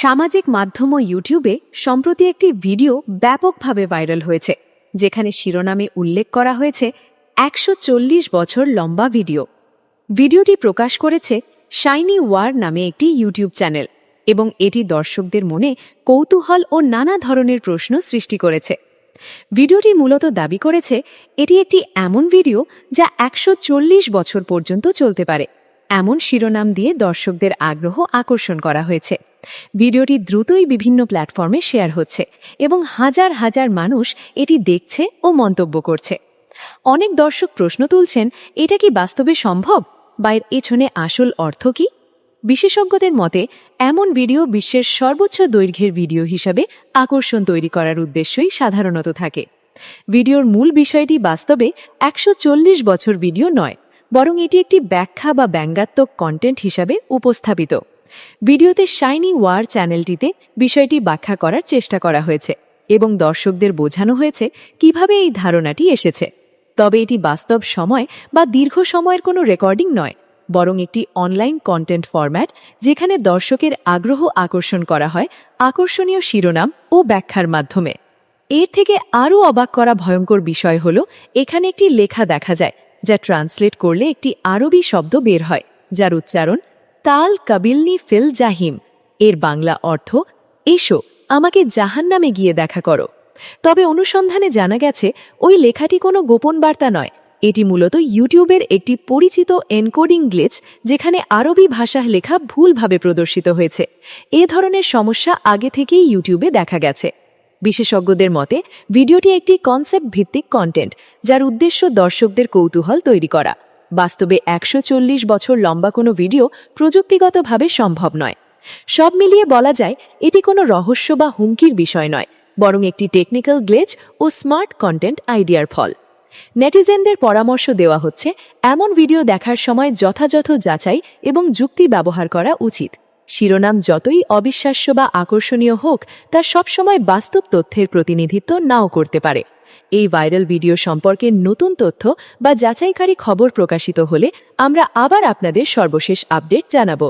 সামাজিক মাধ্যম ও ইউটিউবে সম্প্রতি একটি ভিডিও ব্যাপকভাবে ভাইরাল হয়েছে, যেখানে শিরোনামে উল্লেখ করা হয়েছে একশো চল্লিশ বছর লম্বা ভিডিও। ভিডিওটি প্রকাশ করেছে শাইনি ওয়ার নামে একটি ইউটিউব চ্যানেল এবং এটি দর্শকদের মনে কৌতূহল ও নানা ধরনের প্রশ্ন সৃষ্টি করেছে। ভিডিওটি মূলত দাবি করেছে, এটি একটি এমন ভিডিও যা একশো চল্লিশ বছর পর্যন্ত চলতে পারে। এমন শিরোনাম দিয়ে দর্শকদের আগ্রহ আকর্ষণ করা হয়েছে। ভিডিওটি দ্রুতই বিভিন্ন প্ল্যাটফর্মে শেয়ার হচ্ছে এবং হাজার হাজার মানুষ এটি দেখছে ও মন্তব্য করছে। অনেক দর্শক প্রশ্ন তুলছেন, এটা কি বাস্তবে সম্ভব? বা এর পেছনে আসল অর্থ কি? বিশেষজ্ঞদের মতে, এমন ভিডিও বিশ্বের সর্বোচ্চ দৈর্ঘ্যের ভিডিও হিসাবে আকর্ষণ তৈরি করার উদ্দেশ্যই সাধারণত থাকে। ভিডিওর মূল বিষয়টি বাস্তবে একশো চল্লিশ বছর ভিডিও নয়। বরং এটি একটি ব্যাখ্যা বা ব্যঙ্গাত্মক কন্টেন্ট হিসাবে উপস্থাপিত। ভিডিওতে শাইনি ওয়ার চ্যানেলটিতে বিষয়টি ব্যাখ্যা করার চেষ্টা করা হয়েছে এবং দর্শকদের বোঝানো হয়েছে কীভাবে এই ধারণাটি এসেছে। তবে এটি বাস্তব সময় বা দীর্ঘ সময়ের কোনো রেকর্ডিং নয়, বরং একটি অনলাইন কন্টেন্ট ফরম্যাট যেখানে দর্শকের আগ্রহ আকর্ষণ করা হয় আকর্ষণীয় শিরোনাম ও ব্যাখ্যার মাধ্যমে। এর থেকে আরও অবাক করা ভয়ঙ্কর বিষয় হল, এখানে একটি লেখা দেখা যায় যা ট্রান্সলেট করলে একটি আরবি শব্দ বের হয়, যার উচ্চারণ তাল কাবিলনি ফিল জাহিম। এর বাংলা অর্থ, এসো, আমাকে জাহান্নামে গিয়ে দেখা করো। তবে অনুসন্ধানে জানা গেছে, ওই লেখাটি কোনো গোপন বার্তা নয়। এটি মূলত ইউটিউবের একটি পরিচিত এনকোডিং গ্লেচ, যেখানে আরবি ভাষা লেখা ভুলভাবে প্রদর্শিত হয়েছে। এ ধরনের সমস্যা আগে থেকেই ইউটিউবে দেখা গেছে। বিশেষজ্ঞদের মতে, ভিডিওটি একটি কনসেপ্ট ভিত্তিক কন্টেন্ট যার উদ্দেশ্য দর্শকদের কৌতূহল তৈরি করা। বাস্তবে একশো চল্লিশ বছর লম্বা কোনো ভিডিও প্রযুক্তিগতভাবে সম্ভব নয়। সব মিলিয়ে বলা যায়, এটি কোনো রহস্য বা হুমকির বিষয় নয়, বরং একটি টেকনিক্যাল গ্লেজ ও স্মার্ট কন্টেন্ট আইডিয়ার ফল। নেটিজেনদের পরামর্শ দেওয়া হচ্ছে, এমন ভিডিও দেখার সময় যথাযথ যাচাই এবং যুক্তি ব্যবহার করা উচিত। শিরোনাম যতই অবিশ্বাস্য বা আকর্ষণীয় হোক, তা সবসময় বাস্তব তথ্যের প্রতিনিধিত্ব নাও করতে পারে। এই ভাইরাল ভিডিও সম্পর্কে নতুন তথ্য বা যাচাইকারী খবর প্রকাশিত হলে আমরা আবার আপনাদের সর্বশেষ আপডেট জানাব।